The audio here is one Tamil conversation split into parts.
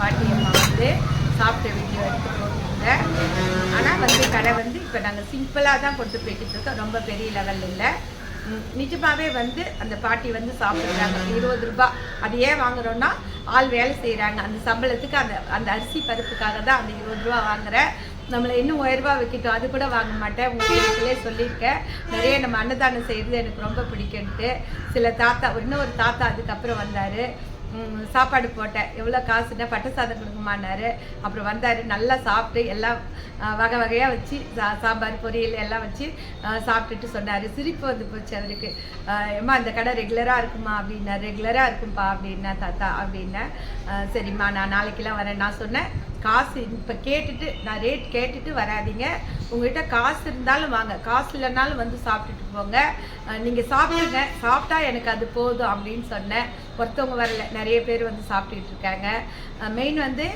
பாட்டியம்மா வந்து சாப்பிட்ட வீடியோ எடுத்து ஆனால் வந்து கடை வந்து இப்போ நாங்கள் சிம்பிளாக தான் கொண்டு போய்கிட்டு இருக்கோம். ரொம்ப பெரிய லெவலில் இல்லை. நிஜமாகவே வந்து அந்த பாட்டி வந்து சாப்பிட்றாங்க. இருபது ரூபாய் அது ஏன் வாங்குறோன்னா ஆள் வேலை செய்கிறாங்க அந்த சம்பளத்துக்கு அந்த அந்த அரிசி பருப்புக்காக தான் அந்த இருபது ரூபா வாங்குகிறேன் நம்மளை இன்னும் உயர்வா வைக்கட்டும். அது கூட வாங்க மாட்டேன். உங்களுக்கு சொல்லியிருக்கேன். நிறைய நம்ம அன்னதானம் செய்கிறது எனக்கு ரொம்ப பிடிக்குன்ட்டு. சில தாத்தா இன்னும் ஒரு தாத்தா அதுக்கப்புறம் வந்தார். சாப்பாடு போட்டேன். எவ்வளோ காசுன்னா பட்டு சாதம் கொடுக்குமானாரு அப்புறம் வந்தார் நல்லா சாப்பிட்டு எல்லாம் வகை வகையாக வச்சு சா சாம்பார் பொரியல் எல்லாம் வச்சு சாப்பிட்டுட்டு சொன்னார். சிரிப்பு வந்து போச்சு அவருக்கு. ஏம்மா அந்த கடை ரெகுலராக இருக்குமா? அப்படின்னா ரெகுலராக இருக்கும்பா அப்படின்னா தாத்தா அப்படின்னா சரிம்மா நான் நாளைக்கெல்லாம் வரேன். நான் சொன்னேன் காசு இப்போ கேட்டுட்டு நான் ரேட் கேட்டுட்டு வராதீங்க. உங்கள்கிட்ட காசு இருந்தாலும் வாங்க. காசு இல்லைனாலும் வந்து சாப்பிட்டுட்டு போங்க. நீங்கள் சாப்பிடுங்க. சாப்பிட்டா எனக்கு அது போதும் அப்படின்னு சொன்னேன். ஒருத்தவங்க வரல. நிறைய பேர் வந்து சாப்பிட்டுட்டு இருக்காங்க. மெயின் வந்து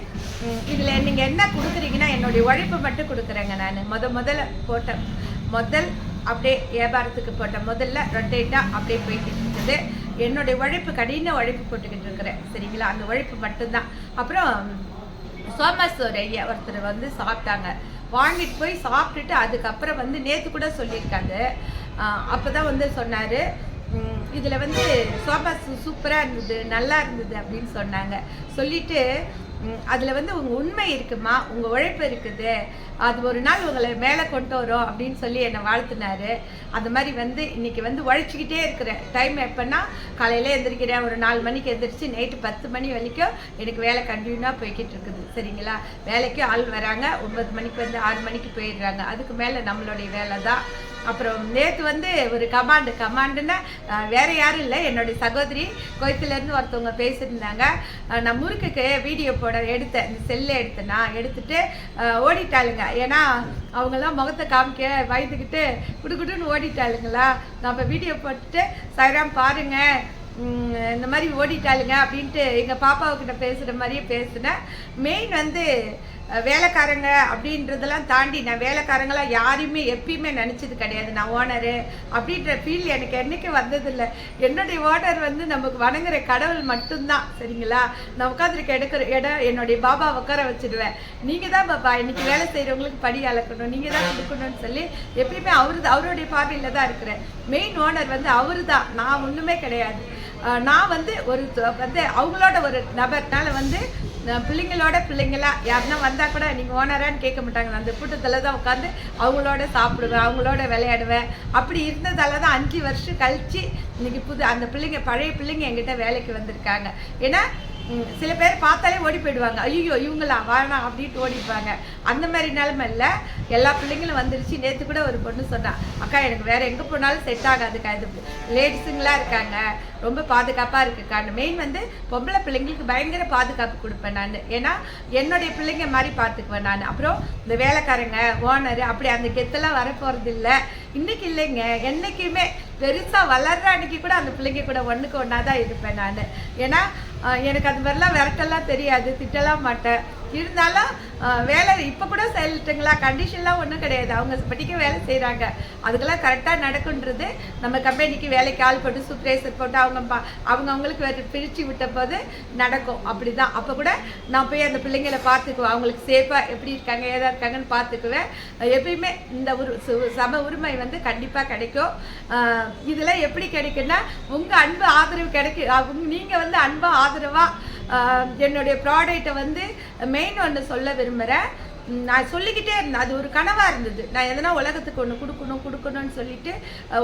இதில் நீங்கள் என்ன கொடுக்குறீங்கன்னா என்னுடைய உழைப்பு மட்டும் கொடுக்குறேங்க நான். முத முதல்ல போட்ட முதல் அப்படியே வியாபாரத்துக்கு போட்ட முதல்ல ரொட்டேட்டாக அப்படியே போய்கிட்டு இருக்குது என்னுடைய உழைப்பு கடின உழைப்பு போட்டுக்கிட்டு இருக்கிறேன். சரிங்களா? அந்த உழைப்பு மட்டும்தான். அப்புறம் சோமஸ்வர் ஐயா ஒருத்தர் வந்து சாப்பிட்டாங்க. வாங்கிட்டு போய் சாப்பிட்டுட்டு அதுக்கப்புறம் வந்து நேற்று கூட சொல்லியிருக்காங்க அப்போ தான் வந்து சொன்னார். இதில் வந்து சோபா சூப்பராக இருந்தது நல்லா இருந்தது அப்படின்னு சொன்னாங்க. சொல்லிட்டு அதில் வந்து உங்கள் உண்மை இருக்குமா? உங்கள் உழைப்பு இருக்குது. அது ஒரு நாள் உங்களை மேலே கொண்டு வரும் அப்படின்னு சொல்லி என்னை வாழ்த்துனாரு. அது மாதிரி வந்து இன்னைக்கு வந்து உழைச்சிக்கிட்டே இருக்கிறேன். டைம் எப்போன்னா காலையில் எழுந்திரிக்கிறேன் ஒரு நாலு மணிக்கு எழுந்திரிச்சு நைட்டு பத்து மணி வரைக்கும் எனக்கு வேலை கண்டினியூவாக போய்கிட்டு இருக்குது. சரிங்களா? வேலைக்கு ஆள் வராங்க. ஒன்பது மணிக்கு வந்து ஆறு மணிக்கு போயிடுறாங்க. அதுக்கு மேலே நம்மளுடைய வேலை தான் அப்புறம் நேற்று வந்து ஒரு கமாண்டு கமாண்டுன்னா வேறு வேற யாரும் இல்லை. என்னுடைய சகோதரி கோயத்துலேருந்து ஒருத்தவங்க பேசியிருந்தாங்க. நான் முறுக்குக்கு வீடியோ போட எடுத்தேன் இந்த செல்லை எடுத்தேன்னா எடுத்துட்டு ஓடிட்டாளுங்க. ஏன்னா அவங்கெல்லாம் முகத்தை காமிக்க பயந்துக்கிட்டு குடுக்குட்டுன்னு ஓடிட்டாளுங்களா. நான் இப்போ வீடியோ போட்டுட்டு சைராம் பாருங்கள் இந்த மாதிரி ஓடிட்டாளுங்க. அப்படின்ட்டு எங்கள் பாப்பாவுக்கிட்ட பேசுகிற மாதிரியே பேசினேன். மெயின் வந்து வேலைக்காரங்க அப்படின்றதெல்லாம் தாண்டி நான் வேலைக்காரங்களாம் யாரையுமே எப்பயுமே நினச்சது கிடையாது. நான் ஓனரு அப்படின்ற ஃபீல் எனக்கு என்றைக்கும் வந்ததில்லை. என்னுடைய ஓனர் வந்து நமக்கு வணங்குற கடவுள் மட்டும்தான் சரிங்களா? நான் உட்காந்துருக்க எடுக்கிற இடம் என்னுடைய பாபா உட்கார வச்சிடுவேன். நீங்கள் தான் பாப்பா இன்னைக்கு வேலை செய்கிறவங்களுக்கு படி அளக்கணும். நீங்கள் தான் கொடுக்கணும்னு சொல்லி எப்பயுமே அவரு அவருடைய பார்வையில் தான் இருக்கிறேன். மெயின் ஓனர் வந்து அவரு தான். நான் ஒன்றுமே கிடையாது. நான் வந்து ஒரு வந்து அவங்களோட ஒரு நபர்னால வந்து பிள்ளைங்களோட பிள்ளைங்களா? யாருன்னா வந்தால் கூட நீங்கள் ஓனரான்னு கேட்க மாட்டாங்க. நான் அந்த கூட்டத்தில் தான் உட்காந்து அவங்களோட சாப்பிடுவேன் அவங்களோட விளையாடுவேன். அப்படி இருந்ததால தான் அஞ்சு வருஷம் கழிச்சு இன்னைக்கு புது அந்த பிள்ளைங்க பழைய பிள்ளைங்க என்கிட்ட வேலைக்கு வந்திருக்காங்க. ஏன்னா சில பேர் பார்த்தாலே ஓடி போயிடுவாங்க. ஐயோ இவங்களா? வேணாம் அப்படின்ட்டு ஓடிப்பாங்க அந்த மாதிரி நிலம இல்லை. எல்லா பிள்ளைங்களும் வந்துருச்சு. நேற்று கூட ஒரு பொண்ணு சொன்னான் அக்கா எனக்கு வேற எங்கே போனாலும் செட் ஆகாதுக்கா. இது லேடிஸுங்களாம் இருக்காங்க. ரொம்ப பாதுகாப்பாக இருக்குக்கான்னு. மெயின் வந்து பொம்பளை பிள்ளைங்களுக்கு பயங்கர பாதுகாப்பு கொடுப்பேன் நான். ஏன்னா என்னுடைய பிள்ளைங்க மாதிரி பார்த்துக்குவேன் நான். அப்புறம் இந்த வேலைக்காரங்க ஓனர் அப்படி அந்த கெத்தெல்லாம் வரப்போகிறது இல்லை இன்னைக்கு இல்லைங்க. என்றைக்குமே பெருசாக வளர்ற அன்னைக்கு கூட அந்த பிள்ளைங்க கூட ஒன்றுக்கு ஒன்றா தான் இருப்பேன் நான். ஏன்னா எனக்கு அது மாதிரிலாம் விரட்டெல்லாம் தெரியாது திட்டலாம் மாட்டேன். இருந்தாலும் வேலை இப்போ கூட செயல்ட்டுங்களா கண்டிஷன்லாம் ஒன்றும் கிடையாது. அவங்க படிக்க வேலை செய்கிறாங்க அதுக்கெல்லாம் கரெக்டாக நடக்குன்றது நம்ம கம்பெனிக்கு வேலைக்கு ஆள் போட்டு சூப்பர்வைசர் போட்டு அவங்க பா அவங்க அவங்களுக்கு வேறு பிரித்து விட்ட போது நடக்கும். அப்படி தான் அப்போ கூட நான் போய் அந்த பிள்ளைங்களை பார்த்துக்குவேன். அவங்களுக்கு சேஃபாக எப்படி இருக்காங்க ஏதா இருக்காங்கன்னு பார்த்துக்குவேன். எப்பயுமே இந்த ஒரு சு- சம உரிமை வந்து கண்டிப்பாக கிடைக்கும். இதெல்லாம் எப்படி கிடைக்குன்னா உங்கள் அன்பு ஆதரவு கிடைக்கும் நீங்கள் வந்து அன்பு ஆதரவாக என்னுடைய ப்ராடக்ட்டை வந்து மெயின் ஒன்று சொல்ல விரும்புகிறேன் நான் சொல்லிக்கிட்டே இருந்தேன். அது ஒரு கனவாக இருந்தது. நான் எதனா உலகத்துக்கு ஒன்று கொடுக்கணும் கொடுக்கணும்னு சொல்லிட்டு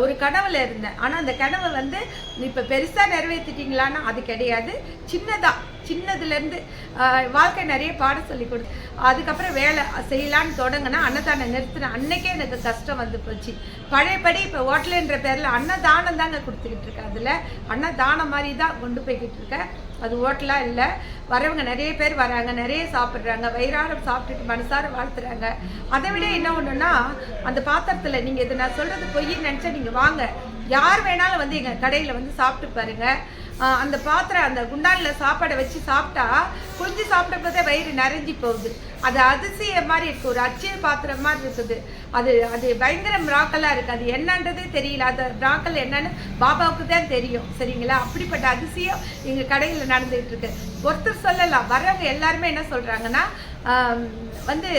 ஒரு கனவில் இருந்தேன். ஆனால் அந்த கனவை வந்து இப்போ பெருசாக நிறைவேற்றிட்டீங்களான்னா அது கிடையாது. சின்னதாக சின்னதுலேருந்து வாழ்க்கை நிறைய பாடம் சொல்லி கொடுத்து அதுக்கப்புறம் வேலை செய்யலான்னு தொடங்கினா அன்னதானம் நிறுத்தின அன்னைக்கே எனக்கு கஷ்டம் வந்து போச்சு. பழையபடி இப்போ ஹோட்டலுன்ற பேரில் அன்னதானம் தாங்க கொடுத்துக்கிட்டு இருக்கேன். அதில் அன்னதானம் மாதிரி தான் கொண்டு போய்கிட்டு இருக்கேன். அது ஹோட்டலாக இல்லை. வரவங்க நிறைய பேர் வராங்க நிறைய சாப்பிட்றாங்க வயிறார சாப்பிட்டுட்டு மனசார வாழ்த்துறாங்க. அதை விட என்ன ஒன்றுன்னா அந்த பாத்திரத்தில் நீங்கள் இதை நான் சொல்கிறது பொய்ன்னு நினச்சா நீங்கள் வாங்க. யார் வேணாலும் வந்து எங்கள் கடையில் வந்து சாப்பிட்டு பாருங்கள் அந்த பாத்திரம் அந்த குண்டானில் சாப்பாடை வச்சு சாப்பிட்டா கொஞ்சம் சாப்பிட்டப்பதே வயிறு நிறைஞ்சி போகுது. அது அதிசய மாதிரி இருக்கு ஒரு அச்சய பாத்திரம் மாதிரி இருக்குது. அது அது பயங்கர மிராக்கலாக இருக்குது அது என்னன்றதே தெரியல. அது மிராக்கல் என்னன்னு பாபாவுக்கு தான் தெரியும். சரிங்களா? அப்படிப்பட்ட அதிசயம் எங்கள் கடையில் நடந்துகிட்டு இருக்கு. ஒருத்தர் சொல்லலாம். வர்றவங்க எல்லாருமே என்ன சொல்கிறாங்கன்னா வந்து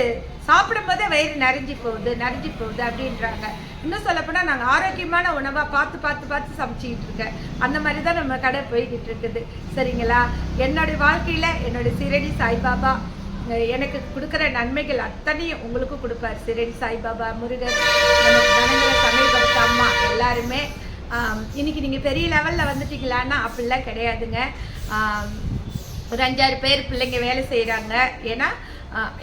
சாப்பிடும்போதே வயிறு நிறைஞ்சி போகுது நிறைஞ்சி போகுது அப்படின்றாங்க. இன்னும் சொல்லப்போனால் நாங்கள் ஆரோக்கியமான உணவாக பார்த்து பார்த்து பார்த்து சமைச்சிக்கிட்டு இருக்கேன். அந்த மாதிரி தான் நம்ம கடை போய்கிட்டு இருக்குது. சரிங்களா? என்னுடைய வாழ்க்கையில் என்னுடைய சிரடி சாய்பாபா எனக்கு கொடுக்குற நன்மைகள் அத்தனையும் உங்களுக்கும் கொடுப்பார். சிரடி சாய்பாபா முருகர் நமக்கு சமயபடுத்த அம்மா எல்லாருமே. இன்னைக்கு நீங்கள் பெரிய லெவலில் வந்துட்டீங்களான்னா அப்படிலாம் கிடையாதுங்க. ஒரு அஞ்சாறு பேர் பிள்ளைங்க வேலை செய்கிறாங்க ஏன்னா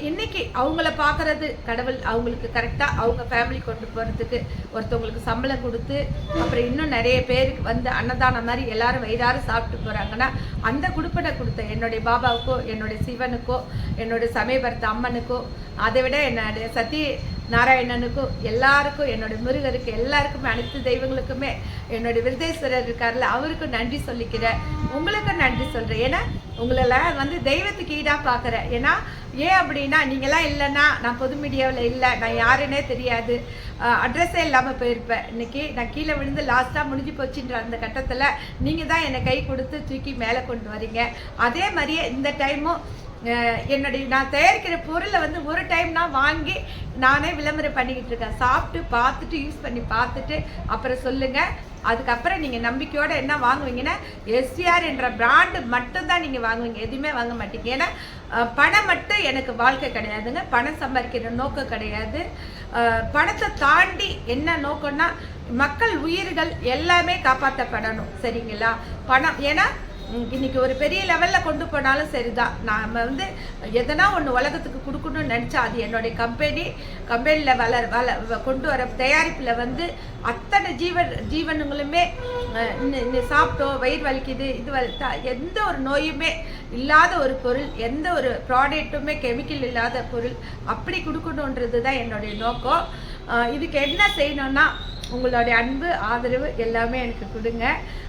இன்னைக்கு அவங்கள பார்க்கறது கடவுள் அவங்களுக்கு கரெக்டாக அவங்க ஃபேமிலி கொண்டு போகிறதுக்கு ஒருத்தவங்களுக்கு சம்பளம் கொடுத்து அப்புறம் இன்னும் நிறைய பேருக்கு வந்து அன்னதானம் மாதிரி எல்லாரும் வயிறார சாப்பிட்டு போகிறாங்கன்னா அந்த குடுப்பனை கொடுத்த என்னுடைய பாபாவுக்கோ என்னுடைய சிவனுக்கோ என்னுடைய சமயபரத்த அம்மனுக்கோ அதை விட என்னுடைய சத்தி நாராயணனுக்கும் எல்லாருக்கும் என்னோடய முருகருக்கு எல்லாருக்குமே அனைத்து தெய்வங்களுக்குமே என்னோட விருதேஸ்வரர் இருக்கார்ல அவருக்கும் நன்றி சொல்லிக்கிறேன். உங்களுக்கும் நன்றி சொல்கிறேன் ஏன்னா உங்களெல்லாம் வந்து தெய்வத்துக்கு ஈடாக பார்க்குறேன் ஏன்னா ஏன் அப்படின்னா நீங்களாம் இல்லைன்னா நான் பொது மீடியாவில் இல்லை நான் யாருன்னே தெரியாது. அட்ரஸே இல்லாமல் போயிருப்பேன். இன்னைக்கு நான் கீழே விழுந்து லாஸ்ட்டாக முடிஞ்சு போச்சுன்ற அந்த கட்டத்தில் நீங்கள் தான் என்னை கை கொடுத்து தூக்கி மேலே கொண்டு வரீங்க. அதே மாதிரியே இந்த டைமும் என்னுடைய நான் தயாரிக்கிற பொருளை வந்து ஒரு டைம் நான் வாங்கி நானே விளம்பரம் பண்ணிக்கிட்டு இருக்கேன். சாப்பிட்டு பார்த்துட்டு யூஸ் பண்ணி பார்த்துட்டு அப்புறம் சொல்லுங்கள் அதுக்கப்புறம் நீங்கள் நம்பிக்கையோடு என்ன வாங்குவீங்கன்னா எஸ்விஆர் என்ற பிராண்டு மட்டும்தான் நீங்கள் வாங்குவீங்க. எதுவுமே வாங்க மாட்டீங்க. ஏன்னா பணம் மட்டும் எனக்கு வாழ்க்கை கிடையாதுங்க. பணம் சம்பாதிக்கிற நோக்கம் கிடையாது. பணத்தை தாண்டி என்ன நோக்கம்னா மக்கள் உயிர்கள் எல்லாமே காப்பாற்றப்படணும் சரிங்களா? பணம் ஏன்னா இன்னைக்கு ஒரு பெரிய லெவலில் கொண்டு போனாலும் சரிதான். நாம் வந்து எதனா ஒன்று உலகத்துக்கு கொடுக்கணும்னு நினச்சா அது என்னுடைய கம்பெனி கம்பெனியில் வளர் வள வ- கொண்டு வர தயாரிப்பில் வந்து அத்தனை ஜீவன் ஜீவனுங்களுமே இன்னும் சாப்பிட்டோம் வயிறு வலிக்குது இது வலி த- எந்த ஒரு நோயுமே இல்லாத ஒரு பொருள் எந்த ஒரு ப்ராடக்ட்டுமே கெமிக்கல் இல்லாத பொருள் அப்படி கொடுக்கணுன்றது தான் என்னுடைய நோக்கம். இதுக்கு என்ன செய்யணும்னா உங்களுடைய அன்பு ஆதரவு எல்லாமே எனக்கு கொடுங்க.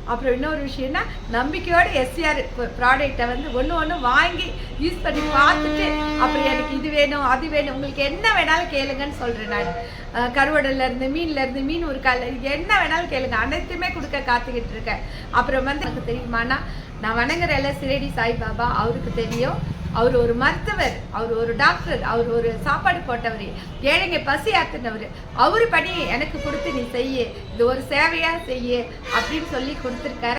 அப்புறம் இன்னொரு விஷயம்னா நம்பிக்கையோட எஸ்சிஆர் ப்ராடக்டை வந்து ஒன்று ஒன்று வாங்கி யூஸ் பண்ணி பார்த்துட்டு அப்புறம் எனக்கு இது வேணும் அது வேணும் உங்களுக்கு என்ன வேணாலும் கேளுங்கன்னு சொல்கிறேன் நான். அஹ் மீன்லேருந்து இருந்து மீன்ல இருந்து மீன் ஒரு கால் என்ன வேணாலும் கேளுங்க. அனைத்துமே கொடுக்க காத்துக்கிட்டு இருக்கேன். அப்புறம் வந்து எனக்கு தெரியுமானா நான் வணங்குற எல்லாம் சிரேடி சாய்பாபா அவருக்கு தெரியும். அவர் ஒரு மருத்துவர் அவர் ஒரு டாக்டர் அவர் ஒரு சாப்பாடு போட்டவர் ஏழைங்க பசி ஆத்தினவர். அவர் பணி எனக்கு கொடுத்து நீ செய்ய இது ஒரு சேவையா செய்ய அப்படின்னு சொல்லி கொடுத்துருக்காரு.